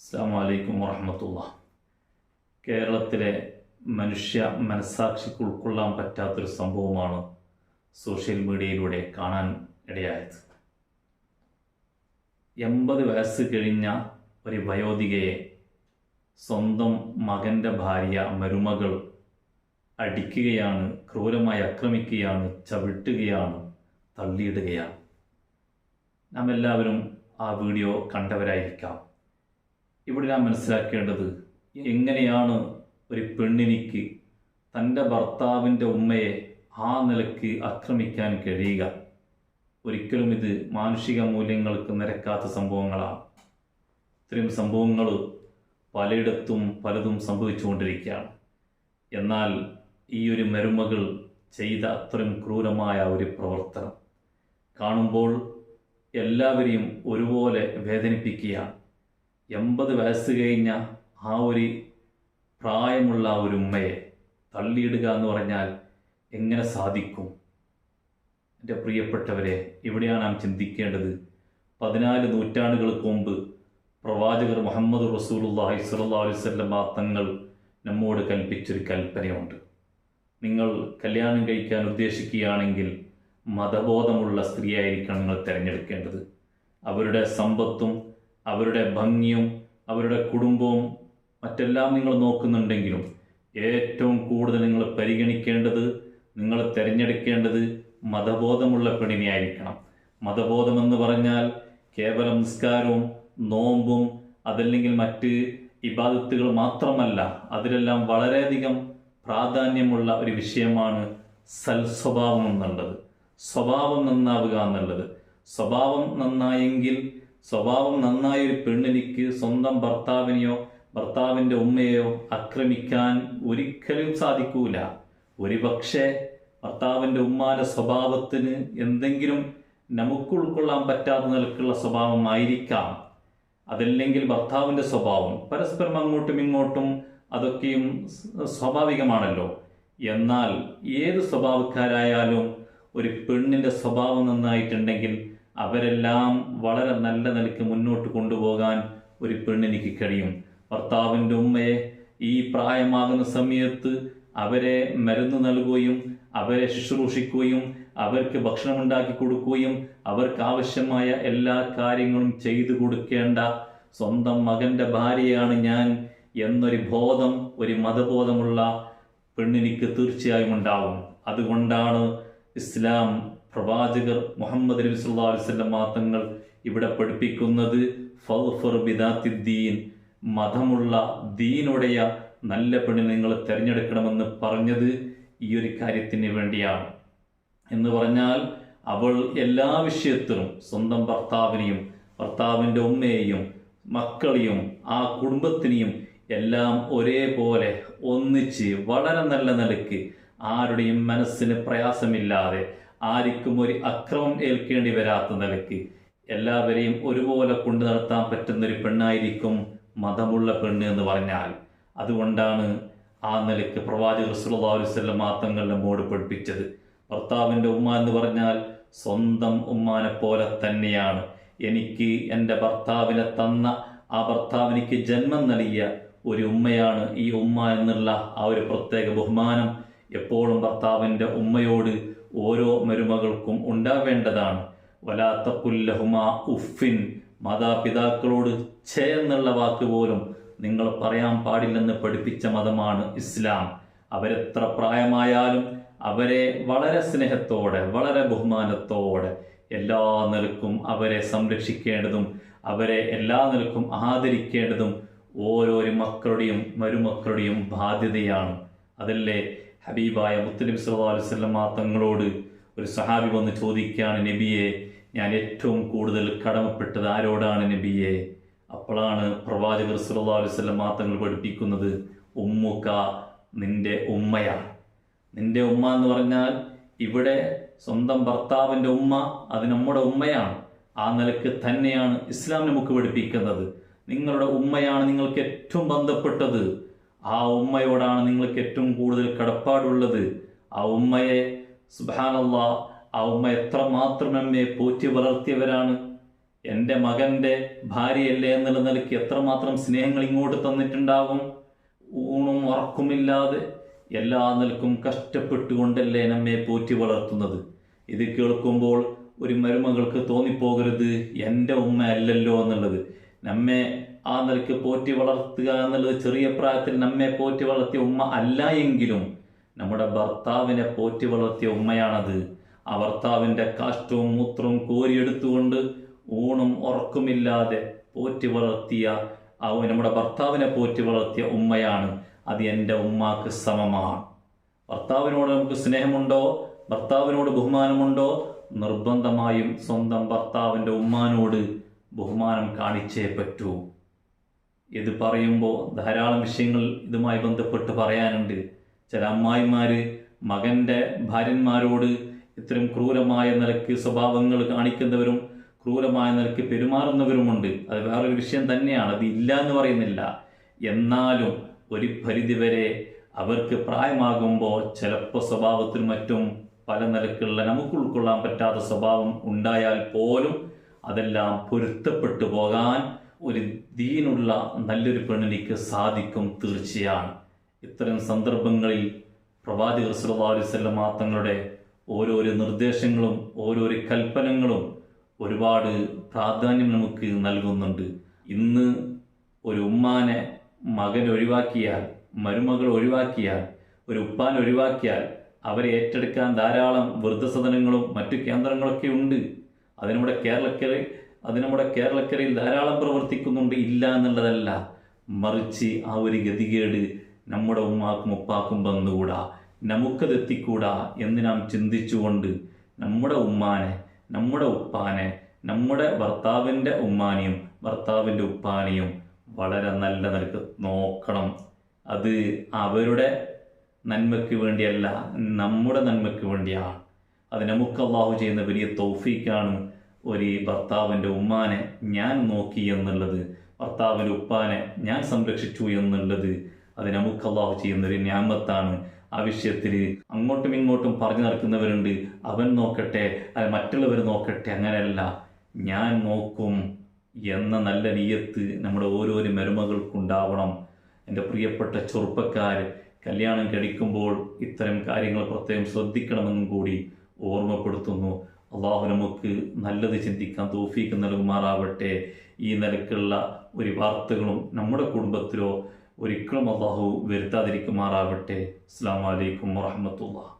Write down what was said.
അസ്സാം വലൈക്കും വറഹമത്തുള്ള. കേരളത്തിലെ മനുഷ്യ മനസ്സാക്ഷിക്ക് ഉൾക്കൊള്ളാൻ പറ്റാത്തൊരു സംഭവമാണ് സോഷ്യൽ മീഡിയയിലൂടെ കാണാൻ ഇടയായത്. എൺപത് വയസ്സ് കഴിഞ്ഞ ഒരു വയോധികയെ സ്വന്തം മകന്റെ ഭാര്യ മരുമകൾ അടിക്കുകയാണ് ക്രൂരമായി ആക്രമിക്കുകയാണ് ചവിട്ടുകയാണ് തള്ളിയിടുകയാണ്. നാം എല്ലാവരും ആ വീഡിയോ കണ്ടവരായിരിക്കാം. ഇവിടെ നാം മനസ്സിലാക്കേണ്ടത് എങ്ങനെയാണ് ഒരു പെണ്ണിനിക്ക് തന്റെ ഭർത്താവിന്റെ ഉമ്മയെ ആ നിലയ്ക്ക് ആക്രമിക്കാൻ കഴിയുക? ഒരിക്കലും ഇത് മാനുഷിക മൂല്യങ്ങൾക്ക് നിരക്കാത്ത സംഭവങ്ങളാണ്. ഇത്രയും സംഭവങ്ങൾ പലയിടത്തും പലതും സംഭവിച്ചുകൊണ്ടിരിക്കുകയാണ്. എന്നാൽ ഈ ഒരു മരുമകൾ ചെയ്ത അത്രയും ക്രൂരമായ ഒരു പ്രവർത്തനം കാണുമ്പോൾ എല്ലാവരെയും ഒരുപോലെ വേദനിപ്പിക്കുകയാണ്. എൺപത് വയസ്സ് കഴിഞ്ഞ ആ ഒരു പ്രായമുള്ള ഒരു ഉമ്മയെ തള്ളിയിടുക എന്ന് പറഞ്ഞാൽ എങ്ങനെ സാധിക്കും? എന്റെ പ്രിയപ്പെട്ടവരെ ഇവിടെയാണ് നാം ചിന്തിക്കേണ്ടത്. പതിനാല് നൂറ്റാണ്ടുകൾക്ക് മുമ്പ് പ്രവാചകർ മുഹമ്മദ് റസൂലുള്ളാഹി സ്വല്ലല്ലാഹു അലൈഹി വസല്ലം തങ്ങൾ നമ്മോട് കൽപ്പിച്ചൊരു കൽപ്പനയുണ്ട്. നിങ്ങൾ കല്യാണം കഴിക്കാൻ ഉദ്ദേശിക്കുകയാണെങ്കിൽ മതബോധമുള്ള സ്ത്രീയായിരിക്കണം നിങ്ങൾ തിരഞ്ഞെടുക്കേണ്ടത്. അവരുടെ സമ്പത്തും അവരുടെ ഭംഗിയും അവരുടെ കുടുംബവും മറ്റെല്ലാം നിങ്ങൾ നോക്കുന്നുണ്ടെങ്കിലും ഏറ്റവും കൂടുതൽ നിങ്ങൾ പരിഗണിക്കേണ്ടത് നിങ്ങൾ തിരഞ്ഞെടുക്കേണ്ടത് മതബോധമുള്ള പെണ്ണിനെയായിരിക്കണം. മതബോധമെന്ന് പറഞ്ഞാൽ കേവലം നിസ്കാരവും നോമ്പും അതല്ലെങ്കിൽ മറ്റ് ഇബാദത്തുകൾ മാത്രമല്ല അതിലെല്ലാം വളരെയധികം പ്രാധാന്യമുള്ള ഒരു വിഷയമാണ് സൽസ്വഭാവം എന്നുള്ളത്. സ്വഭാവം നന്നാവുക എന്നുള്ളത്. സ്വഭാവം നന്നായെങ്കിൽ സ്വഭാവം നന്നായ ഒരു പെണ്ണിനിക്ക് സ്വന്തം ഭർത്താവിനെയോ ഭർത്താവിന്റെ ഉമ്മയെയോ ആക്രമിക്കാൻ ഒരിക്കലും സാധിക്കൂല. ഒരുപക്ഷെ ഭർത്താവിന്റെ ഉമ്മാന്റെ സ്വഭാവത്തിന് എന്തെങ്കിലും നമുക്ക് ഉൾക്കൊള്ളാൻ പറ്റാത്ത നിലക്കുള്ള സ്വഭാവമായിരിക്കാം അതല്ലെങ്കിൽ ഭർത്താവിന്റെ സ്വഭാവം പരസ്പരം അങ്ങോട്ടും ഇങ്ങോട്ടും അതൊക്കെയും സ്വാഭാവികമാണല്ലോ. എന്നാൽ ഏത് സ്വഭാവക്കാരായാലും ഒരു പെണ്ണിന്റെ സ്വഭാവം നന്നായിട്ടുണ്ടെങ്കിൽ അവരെല്ലാം വളരെ നല്ല നിലയ്ക്ക് മുന്നോട്ട് കൊണ്ടുപോകാൻ ഒരു പെണ്ണിനിക്ക് കഴിയും. ഭർത്താവിന്റെ ഉമ്മയെ ഈ പ്രായമാകുന്ന സമയത്ത് അവരെ മരുന്ന് നൽകുകയും അവരെ ശുശ്രൂഷിക്കുകയും അവർക്ക് ഭക്ഷണം ഉണ്ടാക്കി കൊടുക്കുകയും അവർക്ക് ആവശ്യമായ എല്ലാ കാര്യങ്ങളും ചെയ്തു കൊടുക്കേണ്ട സ്വന്തം മകന്റെ ഭാര്യയാണ് ഞാൻ എന്നൊരു ബോധം ഒരു മതബോധമുള്ള പെണ്ണിനിക്ക് തീർച്ചയായും ഉണ്ടാവും. അതുകൊണ്ടാണ് ഇസ്ലാം പ്രവാചകർ മുഹമ്മദ് നബി സല്ലല്ലാഹു അലൈഹി വസല്ലം തങ്ങൾ ഇവിടെ പഠിപ്പിക്കുന്നത് ഫൗഫർ ബിദാത്തിദ്ദീൻ മതമുള്ള ദീനുടയ നല്ല പെണ്ണിനെ നിങ്ങൾ തിരഞ്ഞെടുക്കണമെന്ന് പറഞ്ഞത് ഈ ഒരു കാര്യത്തിന് വേണ്ടിയാണ്. എന്ന് പറഞ്ഞാൽ അവൾ എല്ലാ വിഷയത്തിലും സ്വന്തം ഭർത്താവിനെയും ഭർത്താവിന്റെ ഉമ്മയെയും മക്കളെയും ആ കുടുംബത്തിനെയും എല്ലാം ഒരേപോലെ ഒന്നിച്ച് വളരെ നല്ല നിലയ്ക്ക് ആരുടെയും മനസ്സിന് പ്രയാസമില്ലാതെ ആർക്കും ഒരു അക്രമം ഏൽക്കേണ്ടി വരാത്ത നിലയ്ക്ക് എല്ലാവരെയും ഒരുപോലെ കൊണ്ടു നടത്താൻ പറ്റുന്ന ഒരു പെണ്ണായിരിക്കും മതമുള്ള പെണ്ണ് എന്ന് പറഞ്ഞാൽ. അതുകൊണ്ടാണ് ആ നിലയ്ക്ക് പ്രവാചകർ സുല്ലാ അലൈഹി വസല്ലം മാത്തങ്ങൾ നമ്മോട് പഠിപ്പിച്ചത്. ഭർത്താവിന്റെ ഉമ്മ എന്ന് പറഞ്ഞാൽ സ്വന്തം ഉമ്മാനെ പോലെ തന്നെയാണ്. എനിക്ക് എന്റെ ഭർത്താവിനെ തന്ന ആ ഭർത്താവിനിക്ക് ജന്മം നൽകിയ ഒരു ഉമ്മയാണ് ഈ ഉമ്മ എന്നുള്ള ആ ഒരു പ്രത്യേക ബഹുമാനം എപ്പോഴും ഭർത്താവിന്റെ ഉമ്മയോട് ഓരോ മരുമകൾക്കും ഉണ്ടാവേണ്ടതാണ്. വലാത്തക്കുല്ലഹുമ ഉഫിൻ മാതാപിതാക്കളോട് ഛേ എന്നുള്ള വാക്ക് പോലും നിങ്ങൾ പറയാൻ പാടില്ലെന്ന് പഠിപ്പിച്ച മതമാണ് ഇസ്ലാം. അവരെത്ര പ്രായമായാലും അവരെ വളരെ സ്നേഹത്തോടെ വളരെ ബഹുമാനത്തോടെ എല്ലാ നിലക്കും അവരെ സംരക്ഷിക്കേണ്ടതും അവരെ എല്ലാ നിലക്കും ആദരിക്കേണ്ടതും ഓരോരോ മക്കളുടെയും മരുമക്കളുടെയും ബാധ്യതയാണ്. അതല്ലേ? ഹബീബായ മുത്തലിം അലൈഹി വസല്ലം തങ്ങളോട് ഒരു സഹാബി വന്ന് ചോദിക്കുകയാണ് നബിയെ ഞാൻ ഏറ്റവും കൂടുതൽ കടമപ്പെട്ടത് ആരോടാണ് നബിയെ? അപ്പോഴാണ് പ്രവാചകർ അലൈഹി വസല്ലം തങ്ങൾ പഠിപ്പിക്കുന്നത് ഉമ്മുക്ക നിന്റെ ഉമ്മയാണ് നിന്റെ ഉമ്മ എന്ന് പറഞ്ഞാൽ ഇവിടെ സ്വന്തം ഭർത്താവിന്റെ ഉമ്മ അത് നമ്മുടെ ഉമ്മയാണ്. ആ നിലയ്ക്ക് തന്നെയാണ് ഇസ്ലാം നമുക്ക് പഠിപ്പിക്കുന്നത്. നിങ്ങളുടെ ഉമ്മയാണ് നിങ്ങൾക്ക് ഏറ്റവും ബന്ധപ്പെട്ടത്. ആ ഉമ്മയോടാണ് നിങ്ങൾക്ക് ഏറ്റവും കൂടുതൽ കടപ്പാടുള്ളത്. ആ ഉമ്മയെ സുബാനല്ല ആ ഉമ്മ എത്രമാത്രം എന്നെ പോറ്റി വളർത്തിയവരാണ്. എന്റെ മകന്റെ ഭാര്യയല്ലേ എന്നുള്ള നിലയ്ക്ക് എത്രമാത്രം സ്നേഹങ്ങൾ ഇങ്ങോട്ട് തന്നിട്ടുണ്ടാകും. ഊണും ഉറക്കുമില്ലാതെ എല്ലാ നിലക്കും കഷ്ടപ്പെട്ടുകൊണ്ടല്ലേ നമ്മെ പോറ്റി വളർത്തുന്നത്. ഇത് കേൾക്കുമ്പോൾ ഒരു മരുമകൾക്ക് തോന്നിപ്പോകരുത് എന്റെ ഉമ്മ അല്ലല്ലോ എന്നുള്ളത്. നമ്മെ ആ നിലയ്ക്ക് പോറ്റി വളർത്തുക എന്നുള്ളത് ചെറിയ പ്രായത്തിൽ നമ്മെ പോറ്റി വളർത്തിയ ഉമ്മ അല്ല എങ്കിലും നമ്മുടെ ഭർത്താവിനെ പോറ്റി വളർത്തിയ ഉമ്മയാണത്. ആ ഭർത്താവിന്റെ കാഷ്ടവും മൂത്രവും കോരിയെടുത്തുകൊണ്ട് ഊണും ഉറക്കുമില്ലാതെ പോറ്റി വളർത്തിയ ആ നമ്മുടെ ഭർത്താവിനെ പോറ്റി വളർത്തിയ ഉമ്മയാണ്. അത് എന്റെ ഉമ്മാക്ക് സമമാണ്. ഭർത്താവിനോട് നമുക്ക് സ്നേഹമുണ്ടോ? ഭർത്താവിനോട് ബഹുമാനമുണ്ടോ? നിർബന്ധമായും സ്വന്തം ഭർത്താവിന്റെ ഉമ്മാനോട് ബഹുമാനം കാണിച്ചേ പറ്റൂ. ഇത് പറയുമ്പോൾ ധാരാളം വിഷയങ്ങൾ ഇതുമായി ബന്ധപ്പെട്ട് പറയാനുണ്ട്. ചില അമ്മായിമാർ മകന്റെ ഭാര്യന്മാരോട് ഇത്തരം ക്രൂരമായ നിലയ്ക്ക് സ്വഭാവങ്ങൾ കാണിക്കുന്നവരും ക്രൂരമായ നിലയ്ക്ക് പെരുമാറുന്നവരുമുണ്ട്. അത് വേറൊരു വിഷയം തന്നെയാണ്. അത് ഇല്ല എന്ന് പറയുന്നില്ല. എന്നാലും ഒരു പരിധിവരെ അവർക്ക് പ്രായമാകുമ്പോൾ ചിലപ്പോൾ സ്വഭാവത്തിനും മറ്റും പല നിലക്കുള്ള നമുക്ക് ഉൾക്കൊള്ളാൻ പറ്റാത്ത സ്വഭാവം ഉണ്ടായാൽ പോലും അതെല്ലാം പൊരുത്തപ്പെട്ടു പോകാൻ ഒരു ദീനുള്ള നല്ലൊരു പെണ്ണിനിക്ക് സാധിക്കും തീർച്ചയാണ്. ഇത്തരം സന്ദർഭങ്ങളിൽ പ്രവാചകർ വസല്ലം തങ്ങളുടെ ഓരോരോ നിർദ്ദേശങ്ങളും ഓരോരോ കൽപ്പനകളും ഒരുപാട് പ്രാധാന്യം നമുക്ക് നൽകുന്നുണ്ട്. ഇന്ന് ഒരു ഉമ്മാനെ മകൻ ഒഴിവാക്കിയാൽ മരുമകൾ ഒഴിവാക്കിയാൽ ഒരു ഉപ്പാൻ ഒഴിവാക്കിയാൽ അവരെ ഏറ്റെടുക്കാൻ ധാരാളം വൃദ്ധസദനങ്ങളും മറ്റു കേന്ദ്രങ്ങളൊക്കെ ഉണ്ട്. അത് നമ്മുടെ കേരളക്കര അത് നമ്മുടെ കേരളക്കരയിൽ ധാരാളം പ്രവർത്തിക്കുന്നുണ്ട് ഇല്ല എന്നുള്ളതല്ല. മറിച്ച് ആ ഒരു ഗതികേട് നമ്മുടെ ഉമ്മാക്കും ഉപ്പാക്കും വന്നുകൂടാ? നമുക്കത് എത്തിക്കൂടാ? എന്ന് നാം ചിന്തിച്ചുകൊണ്ട് നമ്മുടെ ഉമ്മാനെ നമ്മുടെ ഉപ്പാനെ നമ്മുടെ ഭർത്താവിന്റെ ഉമ്മാനെയും ഭർത്താവിന്റെ ഉപ്പാനെയും വളരെ നല്ല നിലയ്ക്ക് നോക്കണം. അത് അവരുടെ നന്മയ്ക്ക് വേണ്ടിയല്ല നമ്മുടെ നന്മയ്ക്ക് വേണ്ടിയാണ്. അത് നമുക്ക് അള്ളാഹു ചെയ്യുന്ന വലിയ തൗഫീക്കാണ് ഒരു ഭർത്താവിന്റെ ഉമ്മാനെ ഞാൻ നോക്കി എന്നുള്ളത് ഭർത്താവിന്റെ ഉപ്പാനെ ഞാൻ സംരക്ഷിച്ചു എന്നുള്ളത് അത് നമുക്ക് അള്ളാഹു ചെയ്യുന്ന ഒരു ഞാമത്താണ്. ആ വിഷയത്തിൽ അങ്ങോട്ടും ഇങ്ങോട്ടും പറഞ്ഞു നടക്കുന്നവരുണ്ട്. അവൻ നോക്കട്ടെ അത് മറ്റുള്ളവർ നോക്കട്ടെ അങ്ങനെയല്ല. ഞാൻ നോക്കും എന്ന നല്ല നീയത്ത് നമ്മുടെ ഓരോരോ മരുമകൾക്കുണ്ടാവണം. എന്റെ പ്രിയപ്പെട്ട ചെറുപ്പക്കാർ കല്യാണം കഴിക്കുമ്പോൾ ഇത്തരം കാര്യങ്ങൾ പ്രത്യേകം ശ്രദ്ധിക്കണമെന്നും കൂടി ഓർമ്മപ്പെടുത്തുന്നു. അള്ളാഹു നമുക്ക് നല്ലത് ചിന്തിക്കാൻ തോഫീക്ക് നൽകുമാറാവട്ടെ. ഈ നിലക്കുള്ള ഒരു വാർത്തകളും നമ്മുടെ കുടുംബത്തിലോ ഒരിക്കലും അള്ളാഹു വരുത്താതിരിക്കുമാറാവട്ടെ. അസ്സാം വലൈക്കും വാഹമത്തുള്ള